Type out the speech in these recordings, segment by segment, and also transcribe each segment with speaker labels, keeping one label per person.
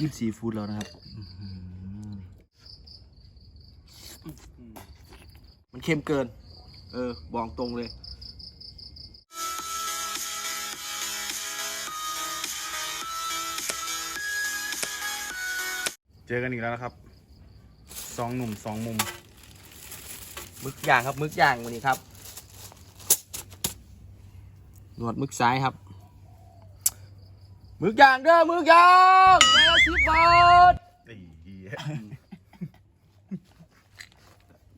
Speaker 1: จิ้มซีฟู้ดแล้วนะครับอื้อหือมันเค็มเกิน เออ บอกตรงเลย
Speaker 2: เจอกันอีกแล้วนะครับ สองหนุ่มสองมุม
Speaker 1: มึกย่างครับ มึกย่างวันนี้ครับ หนวดมึกซ้ายครับ มึกยางเด้อมึกยางแม่สิบบาท
Speaker 2: ไอ้เหี้ย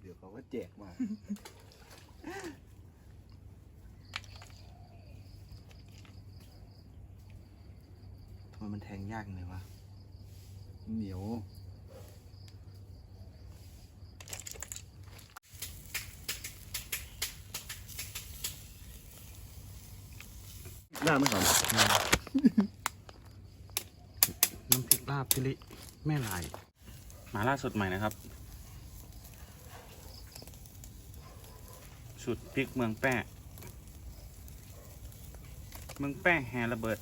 Speaker 1: เดี๋ยวเขาก็แจกมาทำไมมันแทงยากเลยวะ
Speaker 3: เหนียวหน้ามันก่อน
Speaker 2: ทิลาบพิลิแม่ลาย มาล่าสุดใหม่นะครับสุดพริกเมืองแป้ เมืองแป้แฮระเบิด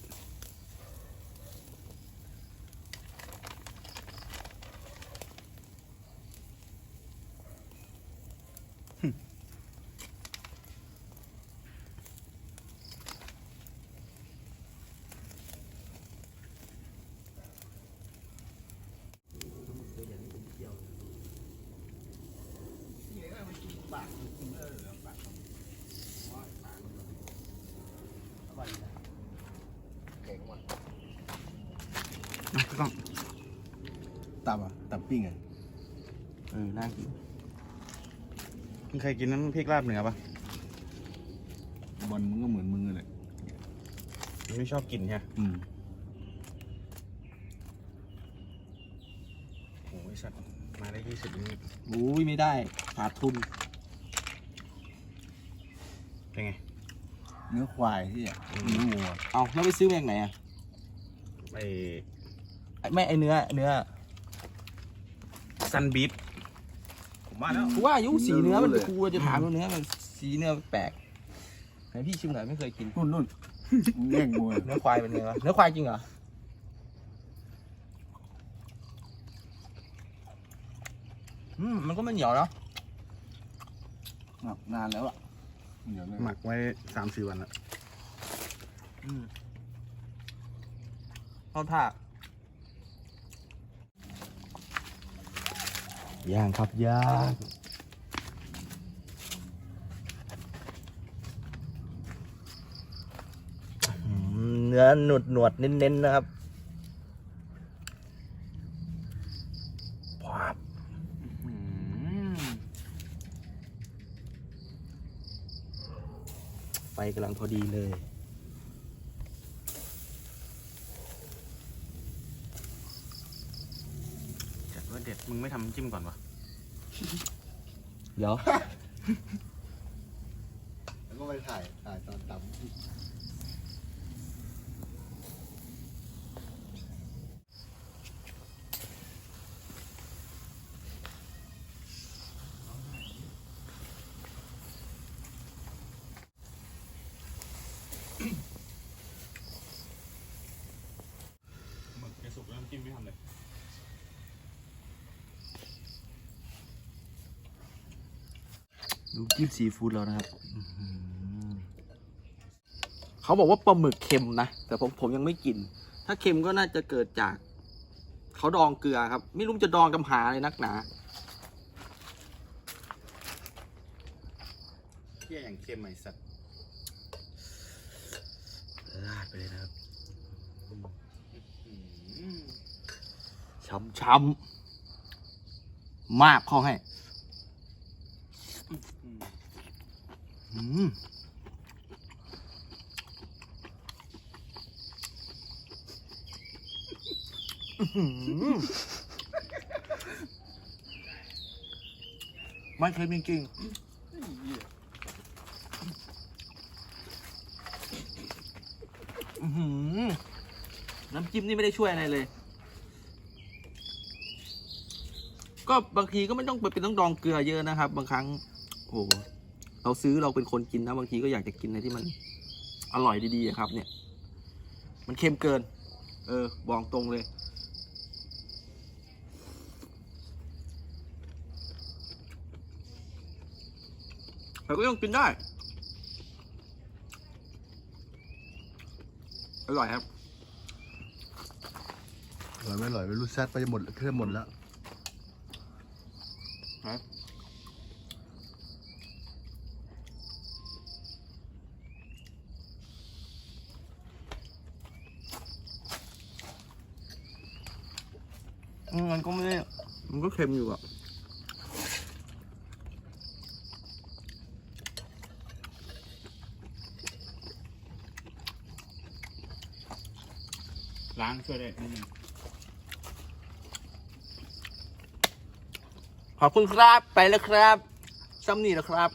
Speaker 2: น้ำกล้อง
Speaker 3: ตับอะตับปิ้งอะ
Speaker 1: เออน่ากิน
Speaker 2: มึงเคยกินน้ำพริกลาบเหนือปะ
Speaker 3: บอลมึงก็เหมือนมึงเลย
Speaker 2: มึงไม่ชอบกินใช่ไหม
Speaker 3: อืม
Speaker 2: โอ้ยสัตว์มาได้ยี่สิบนี่
Speaker 1: อุ้ยไม่ได้ขาดทุน
Speaker 2: เป็นไง
Speaker 3: เนื้อควายที่อะเนื้อวัว
Speaker 1: เอาแล้วไปซื้อมาจากไหนอะ
Speaker 2: ไอ
Speaker 1: ไอ้ไม่ไอเนื้อ เนื้อ
Speaker 2: ซันบีฟผมมาแล้ว
Speaker 1: กูว่าอายุสีเนื้อมันกูจะถามว่าเนื้อมันสีเนื้อแปลกไหนพี่ชิมหน่อยไม่เคยกิน
Speaker 3: นู่นนู่นมึงแย่งวัว
Speaker 1: เนื้อควายเป็นเนื้อเนื้อควายจริงเหรออืมมันก็ไม่เหนียวเนาะ
Speaker 3: หมักนานแล้วอะ เดี๋ยวเลย
Speaker 2: หมักไว้สามสี่วันแล้ว
Speaker 1: อืมเข้าท่าย่างครับย่างอืมเนื้อหนวดหนวดๆเน้นๆนะครับว้าวไฟ กำลังพอดีเลย
Speaker 2: จัดว่าเด็ดมึงไม่ทำน้ำจิ้มก่อนวะ
Speaker 1: เดี๋ยว
Speaker 3: แล้วก็ไปถ่ายถ่ายตอนตำ
Speaker 2: หมึกจะสุกแล้วน้ำจิ้มไม่ทำเลย
Speaker 1: ดูจิ้มซีฟู้ดแล้วนะครับอื้อหือเขาบอกว่าปลาหมึกเค็มนะ แต่ผมผมยังไม่กิน ถ้าเค็มก็น่าจะเกิดจาก เขาดองเกลือครับ ไม่รู้จะดองกำหาเลยนักหนา
Speaker 2: เที่ยอย่างเค็มไอสัตว์
Speaker 1: ลาดไปเลยนะครับช้ำช้ำมากเข้าให้ อืมอื้อหือมันเคยมีจริงน้ำจิ้มนี่ไม่ได้ช่วยอะไรเลย ก็บางทีก็ไม่ต้องเป็นต้องดองเกลือเยอะนะครับ บางครั้ง โอ้ เราซื้อเราเป็นคนกินนะบางทีก็อยากจะกินอะไรที่มันอร่อยดีๆครับ เนี่ย มันเค็มเกิน เออบอกตรงเลย แต่ก็ยังกินได้ อร่อยครับ
Speaker 3: อร่อยไม่อร่อยไม่รู้แซดไปหมดเครื่องหมดแล้ว
Speaker 1: ครับ มันก็ไม่ได้มันก็เค็มอยู่อะ
Speaker 2: ล้างช่วยได้นิดนึง
Speaker 1: ขอบคุณครับไปแล้วครับซ้ำนี่แล้วครับ